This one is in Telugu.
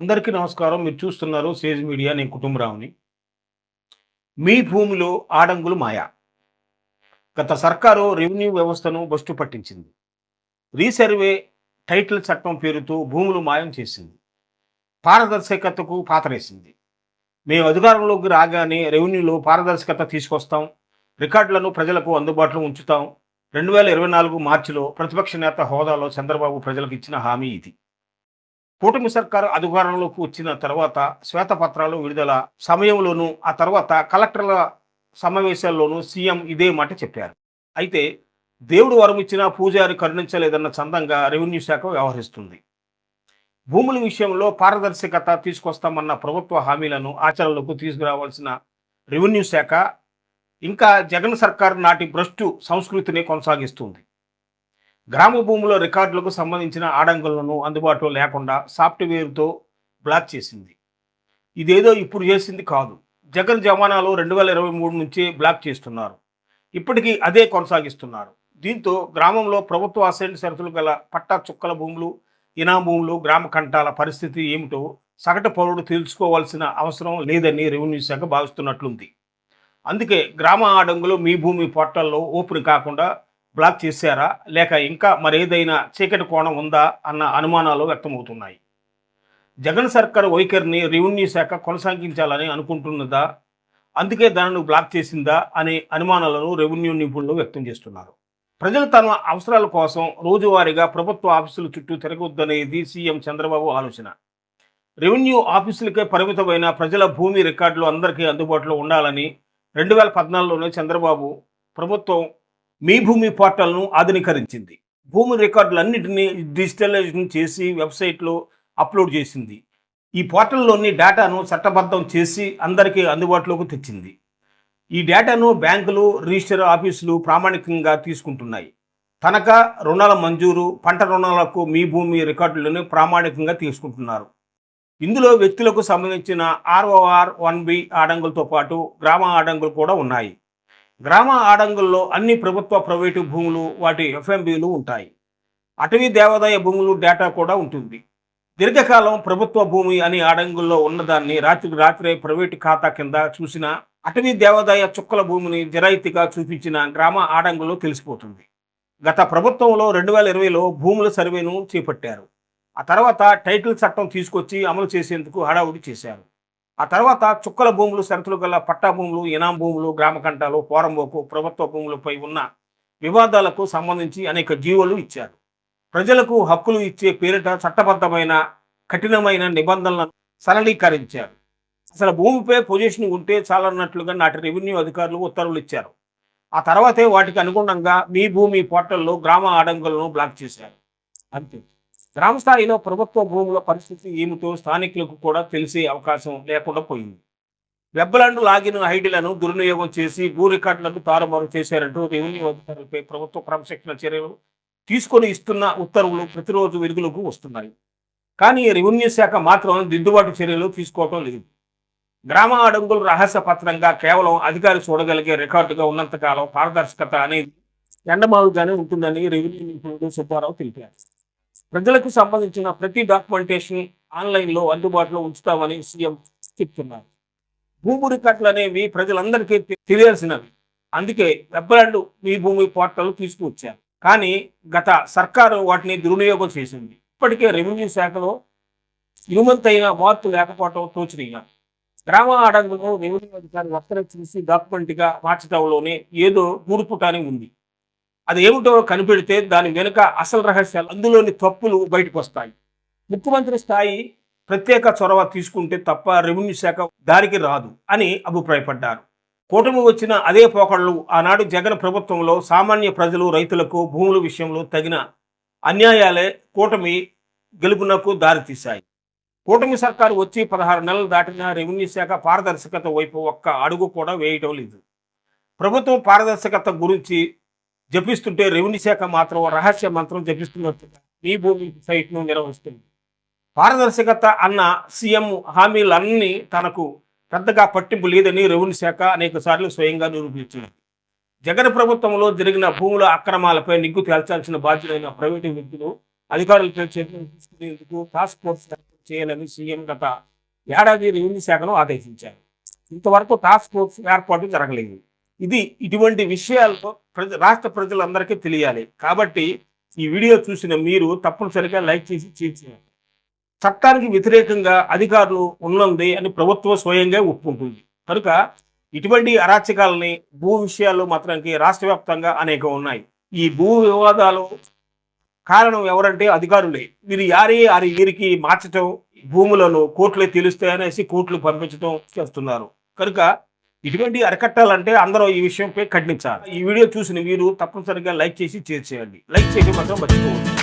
అందరికీ నమస్కారం. మీరు చూస్తున్నారు సేజ్ మీడియా. నేను కుటుంబరావుని. మీ భూమిలో ఆడంగులు మాయా. గత సర్కారు రెవెన్యూ వ్యవస్థను బస్టు పట్టించింది. రీసర్వే టైటిల్ చట్టం పేరుతో భూములు మాయం చేసింది. పారదర్శకతకు పాతరేసింది. మేము అధికారంలోకి రాగానే రెవెన్యూలో పారదర్శకత తీసుకొస్తాం. రికార్డులను ప్రజలకు అందుబాటులో ఉంచుతాం. రెండు వేల ఇరవై నాలుగు మార్చిలో ప్రతిపక్ష నేత హోదాలో చంద్రబాబు ప్రజలకు ఇచ్చిన హామీ ఇది. కూటమి సర్కారు అధికారంలోకి వచ్చిన తర్వాత శ్వేతపత్రాలు విడుదల సమయంలోనూ ఆ తర్వాత కలెక్టర్ల సమావేశాల్లోనూ సీఎం ఇదే మాట చెప్పారు. అయితే దేవుడు వరం ఇచ్చినా పూజారి కరుణించలేదన్న చందంగా రెవెన్యూ శాఖ వ్యవహరిస్తుంది. భూముల విషయంలో పారదర్శకత తీసుకొస్తామన్న ప్రభుత్వ హామీలను ఆచరణలోకి తీసుకురావాల్సిన రెవెన్యూ శాఖ ఇంకా జగన్ సర్కార్ నాటి భ్రష్టు సంస్కృతిని కొనసాగిస్తుంది. గ్రామ భూముల రికార్డులకు సంబంధించిన ఆడంకులను అందుబాటులో లేకుండా సాఫ్ట్వేర్తో బ్లాక్ చేసింది. ఇదేదో ఇప్పుడు చేసింది కాదు. జగన్ జమానాలో రెండు వేల ఇరవై మూడు నుంచే బ్లాక్ చేస్తున్నారు. ఇప్పటికీ అదే కొనసాగిస్తున్నారు. దీంతో గ్రామంలో ప్రభుత్వ అసైన్ షరతులు గల పట్టా చుక్కల భూములు ఇనా భూములు గ్రామ కంటాల పరిస్థితి ఏమిటో సగటు పౌరుడు తెలుసుకోవాల్సిన అవసరం లేదని రెవెన్యూ శాఖ భావిస్తున్నట్లుంది. అందుకే గ్రామ ఆడంగులు మీ భూమి పోర్టల్లో ఓపెన్ కాకుండా బ్లాక్ చేశారా? లేక ఇంకా మరేదైనా చీకటి కోణం ఉందా? అన్న అనుమానాలు వ్యక్తమవుతున్నాయి. జగన్ సర్కార్ వైఖరిని రెవెన్యూ శాఖ కొనసాగించాలని అనుకుంటున్నదా? అందుకే దానిని బ్లాక్ చేసిందా? అనే అనుమానాలను రెవెన్యూ నిపుణులు వ్యక్తం చేస్తున్నారు. ప్రజలు తమ అవసరాల కోసం రోజువారీగా ప్రభుత్వ ఆఫీసుల చుట్టూ తిరగొద్దనేది సీఎం చంద్రబాబు ఆలోచన. రెవెన్యూ ఆఫీసులకే పరిమితమైన ప్రజల భూమి రికార్డులు అందరికీ అందుబాటులో ఉండాలని రెండు వేల పద్నాలుగులోనే చంద్రబాబు ప్రభుత్వం మీ భూమి పోర్టల్ను ఆధునీకరించింది. భూమి రికార్డులన్నింటినీ డిజిటలైజేషన్ చేసి వెబ్సైట్లో అప్లోడ్ చేసింది. ఈ పోర్టల్లోని డేటాను చట్టబద్ధం చేసి అందరికీ అందుబాటులోకి తెచ్చింది. ఈ డేటాను బ్యాంకులు రిజిస్టర్ ఆఫీసులు ప్రామాణికంగా తీసుకుంటున్నాయి. తనఖా రుణాల మంజూరు పంట రుణాలకు మీ భూమి రికార్డులను ప్రామాణికంగా తీసుకుంటున్నారు. ఇందులో వ్యక్తులకు సంబంధించిన ఆర్ఓఆర్ వన్ బి ఆడంగులతో పాటు గ్రామ ఆడంగులు కూడా ఉన్నాయి. గ్రామ ఆడంగుల్లో అన్ని ప్రభుత్వ ప్రైవేటు భూములు వాటి ఎఫ్ఎంబీలు ఉంటాయి. అటవీ దేవాదాయ భూములు డేటా కూడా ఉంటుంది. దీర్ఘకాలం ప్రభుత్వ భూమి అని ఆడంగుల్లో ఉన్నదాన్ని రాత్రికి రాత్రే ప్రైవేటు ఖాతా కింద చూసిన అటవీ దేవాదాయ చుక్కల భూమిని జరాయితీగా చూపించిన గ్రామ ఆడంగుల్లో తెలిసిపోతుంది. గత ప్రభుత్వంలో రెండు వేల ఇరవైలో భూముల సర్వేను చేపట్టారు. ఆ తర్వాత టైటిల్ చట్టం తీసుకొచ్చి అమలు చేసేందుకు హడావుడి చేశారు. ఆ తర్వాత చుక్కల భూములు షరతులు గల పట్టా భూములు ఇనాం భూములు గ్రామకంటాలు పోరంబోకు ప్రభుత్వ భూములపై ఉన్న వివాదాలకు సంబంధించి అనేక జీవోలు ఇచ్చారు. ప్రజలకు హక్కులు ఇచ్చే పేరిట చట్టబద్ధమైన కఠినమైన నిబంధనలను సరళీకరించారు. అసలు భూమిపై పొజిషన్ ఉంటే చాలన్నట్లుగా నాటి రెవెన్యూ అధికారులు ఉత్తర్వులు ఇచ్చారు. ఆ తర్వాతే వాటికి అనుగుణంగా మీ భూమి పోర్టల్లో గ్రామ ఆడంగులను బ్లాక్ చేశారు. అంతే. గ్రామ స్థాయిలో ప్రభుత్వ భూముల పరిస్థితి ఏమిటో స్థానికులకు కూడా తెలిసే అవకాశం లేకుండా పోయింది. వెబ్బలాండ్ లాగిన్ ఐడీలను దుర్వినియోగం చేసి భూ రికార్డులను తారుమారు చేశారంటూ రెవెన్యూ అధికారులపై ప్రభుత్వ క్రమశిక్షణ చర్యలు తీసుకొని ఇస్తున్న ఉత్తర్వులు ప్రతిరోజు వెలుగులోకి వస్తున్నాయి. కానీ రెవెన్యూ శాఖ మాత్రం దిద్దుబాటు చర్యలు తీసుకోవటం లేదు. గ్రామ అడంగులు రహస్య పత్రంగా కేవలం అధికారి చూడగలిగే రికార్డుగా ఉన్నంతకాలం పారదర్శకత అనేది ఎండమావుగానే ఉంటుందని రెవెన్యూ నిపుణుడు సుబ్బారావు తెలిపారు. ప్రజలకు సంబంధించిన ప్రతి డాక్యుమెంటేషన్ ఆన్లైన్లో అందుబాటులో ఉంచుతామని సీఎం చెప్తున్నారు. భూమి రికార్డులు అనేవి ప్రజలందరికీ తెలియాల్సినవి. అందుకే వెబ్బలాండ్ మీ భూమి పోర్టల్ తీసుకువచ్చారు. కానీ గత సర్కారు వాటిని దుర్వినియోగం చేసింది. ఇప్పటికే రెవెన్యూ శాఖలో ఇనుమంతైన మార్పు లేకపోవడం తోచనీయ గ్రామ ఆడంగులను రెవెన్యూ అధికారి వక్తలు చూసి డాక్యుమెంట్గా మార్చడంలోనే ఏదో గూడుపుటాని ఉంది. అది ఏమిటో కనిపెడితే దాని వెనుక అసలు రహస్యాలు అందులోని తప్పులు బయటకు వస్తాయి ముఖ్యమంత్రి స్థాయి ప్రత్యేక చొరవ తీసుకుంటే తప్ప రెవెన్యూ శాఖ దారికి రాదు అని అభిప్రాయపడ్డారు. కూటమి వచ్చిన అదే పోకడలు ఆనాడు జగన్ ప్రభుత్వంలో సామాన్య ప్రజలు రైతులకు భూముల విషయంలో తగిన అన్యాయాలే కూటమి గెలుపునకు దారితీశాయి. కూటమి సర్కారు వచ్చి పదహారు నెలలు దాటిన రెవెన్యూ శాఖ పారదర్శకత వైపు ఒక్క అడుగు కూడా వేయటం లేదు. ప్రభుత్వం పారదర్శకత గురించి జపిస్తుంటే రెవెన్యూ శాఖ మాత్రం రహస్య మంత్రం జపిస్తున్నట్టుగా మీ భూమి సైట్ను నిర్వహిస్తుంది. పారదర్శకత అన్న సీఎం హామీలన్నీ తనకు పెద్దగా పట్టింపు లేదని రెవెన్యూ శాఖ అనేక సార్లు స్వయంగా నిరూపించింది. జగన్ ప్రభుత్వంలో జరిగిన భూముల అక్రమాలపై నిగ్గు తేల్చాల్సిన బాధ్యులైన ప్రైవేటు వ్యక్తులు అధికారులపై చర్యలు తీసుకునేందుకు టాస్క్ ఫోర్స్ చేయాలని సీఎం గత ఏడాది రెవెన్యూ శాఖను ఆదేశించారు. ఇంతవరకు టాస్క్ ఫోర్స్ ఏర్పాటు జరగలేదు. ఇది ఇటువంటి విషయాల్లో ప్రజ రాష్ట్ర ప్రజలందరికీ తెలియాలి. కాబట్టి ఈ వీడియో చూసిన మీరు తప్పనిసరిగా లైక్ చేసి చేర్చేయండి చట్టానికి వ్యతిరేకంగా అధికారులు ఉన్నది అని ప్రభుత్వం స్వయంగా ఒప్పుకుంటుంది. కనుక ఇటువంటి అరాచకాలని భూ విషయాలు మాత్రానికి రాష్ట్ర వ్యాప్తంగా అనేక ఉన్నాయి. ఈ భూ వివాదాలు కారణం ఎవరంటే అధికారులే. వీరు యారే ఆరి వీరికి మార్చటం భూములను కోర్టులే తెలుస్తాయనేసి కోర్టులు పంపించడం చేస్తున్నారు. కనుక ఇటువంటి అరికట్టాలంటే అందరూ ఈ విషయంపై ఖండించాలి. ఈ వీడియో చూసిన మీరు తప్పనిసరిగా లైక్ చేసి షేర్ చేయండి. లైక్ చేయడం మాత్రం మర్చిపోవద్దు.